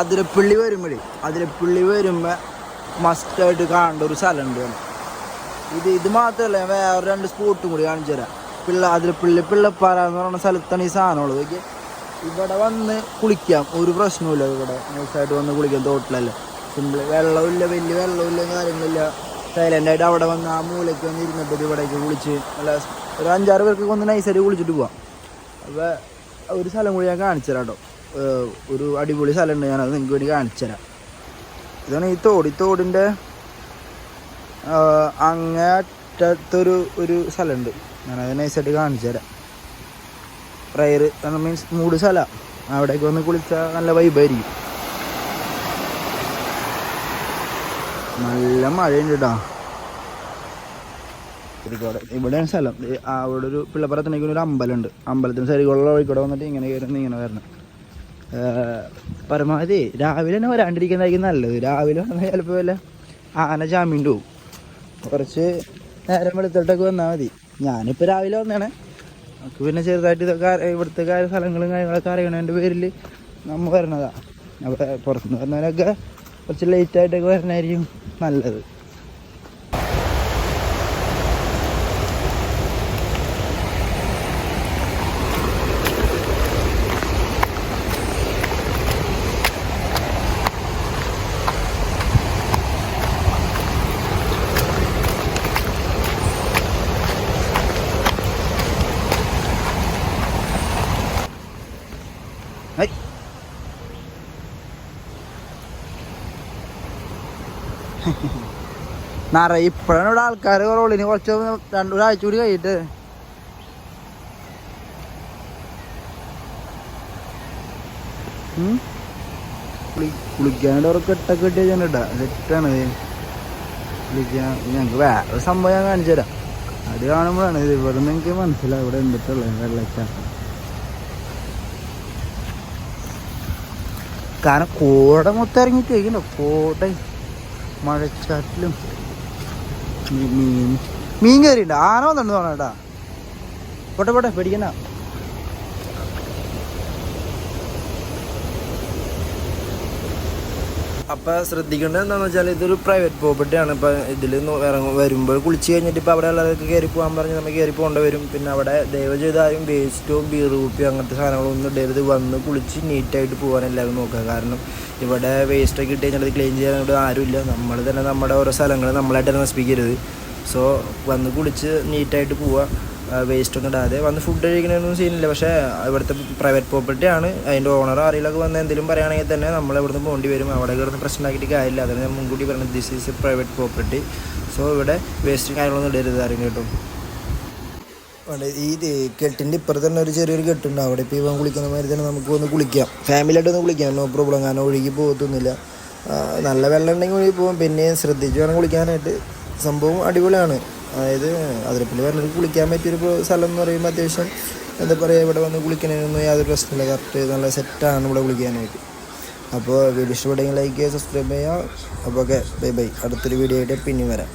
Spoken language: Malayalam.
അതിരപ്പള്ളി വരുമ്പോഴേ അതിരപ്പള്ളി വരുമ്പോൾ മസ്റ്റായിട്ട് കാണേണ്ട ഒരു സ്ഥലമുണ്ട് ഇത് ഇത് മാത്രമല്ല ഞാൻ വേറെ രണ്ട് സ്പോട്ടും കൂടി കാണിച്ചു തരാം. പിള്ള അതിരപ്പള്ളി പിള്ളപ്പാറ എന്ന് പറയുന്ന സ്ഥലത്താണ് ഈ സാധനമുള്ളത് ഓക്കെ ഇവിടെ വന്ന് കുളിക്കാം. ഒരു പ്രശ്നമില്ല ഇവിടെ. നൈസായിട്ട് വന്ന് കുളിക്കാം തോട്ടിലല്ല. സിമ്പിൾ വെള്ളമില്ല വലിയ വെള്ളമില്ല കാര്യങ്ങളില്ല സൈലന്റായിട്ട് അവിടെ വന്ന് ആ മൂലയ്ക്ക് വന്ന് ഇരുന്നിട്ട് ഇവിടേക്ക് കുളിച്ച് നല്ല ഒരു അഞ്ചാറ് പേർക്ക് ഒന്ന് നൈസായിട്ട് കുളിച്ചിട്ട് പോവാം. അപ്പോൾ ഒരു സ്ഥലം കൂടി ഞാൻ കാണിച്ചു തരാം കേട്ടോ. ഒരു അടിപൊളി സ്ഥലമുണ്ട്. ഞാനത് നിങ്ങൾക്ക് വേണ്ടി കാണിച്ചു തരാം ഇതാണ് ഈ തോട്. തോടിന്റെ അങ്ങേറ്റത്തൊരു ഒരു സ്ഥലമുണ്ട്. ഞാനത് നൈസായിട്ട് കാണിച്ചു തരാം പ്രയർ മീൻസ് മൂട് സ്ഥലമാണ് അവിടേക്ക് വന്ന് കുളിച്ചാൽ നല്ല വൈബായിരിക്കും നല്ല മഴയുണ്ട് കേട്ടോ ഇവിടെയാണ് സ്ഥലം. അവിടെ ഒരു പിള്ളപ്പുറത്തിനേക്ക് ഒരു അമ്പലമുണ്ട്. അമ്പലത്തിന് സൈഡിലുള്ള കോഴിക്കോട് വന്നിട്ട് ഇങ്ങനെ കയറുന്ന ഇങ്ങനെ വരണം പരമാവധി രാവിലെ തന്നെ വരാണ്ടിരിക്കുന്നതായിരിക്കും നല്ലത്. രാവിലെ വന്നാൽ ചിലപ്പോൾ വല്ല ആന ജാമ്യം പോവും കുറച്ച് നേരം വെളുത്തിട്ടൊക്കെ വന്നാൽ മതി. ഞാനിപ്പോൾ രാവിലെ വന്നതാണ് നമുക്ക് പിന്നെ ചെറുതായിട്ട് ഇതൊക്കെ ഇവിടുത്തെ കാര്യ സ്ഥലങ്ങളും കാര്യങ്ങളൊക്കെ അറിയണതിന്റെ പേരിൽ നമ്മൾ വരണതാണ് അപ്പോൾ പുറത്തുനിന്ന് വരുന്നവരൊക്കെ കുറച്ച് ലേറ്റായിട്ടൊക്കെ വരണമായിരിക്കും നല്ലത്. ഹൈ നിറയെ ഇപ്പോഴാണ് ഇവിടെ ആൾക്കാർ കുറവുള്ളൂ. ഇനി കുറച്ച് രണ്ട് ഒരാഴ്ച കൂടി കഴിയിട്ട് ഉം? കുളി- കുളിക്കാനായിട്ട് അവർക്ക് കെട്ടൊക്കെ കെട്ടി വെച്ചിട്ടാ സെറ്റാണ് കുളിക്കാൻ ഞങ്ങൾക്ക് വേറെ സംഭവം ഞാൻ കാണിച്ചു തരാം അത് കാണുമ്പോഴാണ് ഇത് ഇവിടെ നിന്ന് മനസ്സിലാവും ഇവിടെ എന്തിട്ടുള്ളത് വെള്ളച്ചാട്ടം. കാരണം കോട മൊത്തം ഇറങ്ങിയിട്ട് കഴിക്കണ്ടോ കോട. മഴച്ചാറ്റിലും മീൻ മീൻ കയറിയുണ്ട് ആന വന്നിട്ടുണ്ട് കേട്ടാ. പോട്ടെ പോട്ടെ പേടിക്കണ്ട. അപ്പൊ ശ്രദ്ധിക്കേണ്ടത് എന്താണെന്ന് വെച്ചാൽ ഇതൊരു പ്രൈവറ്റ് പ്രോപ്പർട്ടി ആണ്. ഇപ്പൊ ഇതിൽ ഇറങ്ങും വരുമ്പോൾ കുളിച്ച് കഴിഞ്ഞിട്ട് ഇപ്പൊ അവിടെ ഉള്ളവർക്ക് കയറി പോകാൻ പറഞ്ഞ് നമുക്ക് കയറി പോകേണ്ടി വരും. പിന്നെ അവിടെ ദയവ് ചെയ്ത് ആരും വേസ്റ്റോ അങ്ങനത്തെ സാധനങ്ങളൊന്നും ഇടരുത്. വന്ന് കുളിച്ച് നീറ്റായിട്ട് പോകാൻ എല്ലാവരും നോക്കുക. കാരണം ഇവിടെ വേസ്റ്റൊക്കെ ഇട്ട് കഴിഞ്ഞാൽ അത് ചെയ്യാൻ ചെയ്യാനായിട്ട് ആരുമില്ല നമ്മൾ തന്നെ നമ്മുടെ ഓരോ സ്ഥലങ്ങൾ നമ്മളായിട്ട് നശിപ്പിക്കരുത്. സോ വന്ന് കുളിച്ച് നീറ്റായിട്ട് പോവുക വേസ്റ്റ് ഒന്നും ഇടാതെ വന്ന് ഫുഡ് കഴിക്കണമെന്നൊന്നും സീനില്ല പക്ഷേ ഇവിടുത്തെ പ്രൈവറ്റ് പ്രോപ്പർട്ടി ആണ്. അതിന്റെ ഓണർ ആരെങ്കിലൊക്കെ വന്ന് എന്തെങ്കിലും പറയുകയാണെങ്കിൽ തന്നെ നമ്മൾ ഇവിടുന്ന് പോകേണ്ടി വരും. അവിടെ കിടന്ന് പ്രശ്നമാക്കിയിട്ട് കാര്യമില്ല. അതിന് ഞാൻ മുൻകൂട്ടി പറയുന്നത് this is a private property so ഇവിടെ വേസ്റ്റ് കാര്യങ്ങളൊന്നും ഇടരുത് ആരും കേട്ടോ. ഈ കെട്ടിന്റെ ഇപ്പുറത്ത് തന്നെ ഒരു ചെറിയൊരു കെട്ടുണ്ട്. അവിടെ ഇപ്പോൾ ഇവൻ കുളിക്കുന്ന മാതിരി തന്നെ നമുക്ക് ഒന്ന് കുളിക്കാം. ഫാമിലിയായിട്ട് ഒന്ന് കുളിക്കാം. നോ പ്രോബ്ലം കാരണം ഒഴുകി പോകത്തൊന്നുമില്ല. നല്ല വെള്ളം ഉണ്ടെങ്കിൽ ഒഴുകി പോകും പിന്നെ ശ്രദ്ധിച്ച് വേണം കുളിക്കാനായിട്ട്. സംഭവം അടിപൊളിയാണ്. അതായത് അതിരപ്പള്ളി പറഞ്ഞൊരു കുളിക്കാൻ പറ്റിയൊരു സ്ഥലം എന്ന് പറയുമ്പോൾ അത്യാവശ്യം എന്താ പറയുക ഇവിടെ വന്ന് കുളിക്കണമെന്നൊന്നും യാതൊരു പ്രശ്നമില്ല. കറക്റ്റ് നല്ല സെറ്റാണ് ഇവിടെ കുളിക്കാനായിട്ട്. അപ്പോൾ വീഡിയോ ഇഷ്ടപ്പെടുമെങ്കിൽ ലൈക്ക് ചെയ്യുക സബ്സ്ക്രൈബ് ചെയ്യുക. അപ്പോൾ ഓക്കെ ബൈ ബൈ അടുത്തൊരു വീഡിയോ ആയിട്ട് പിന്നെയും വരാം.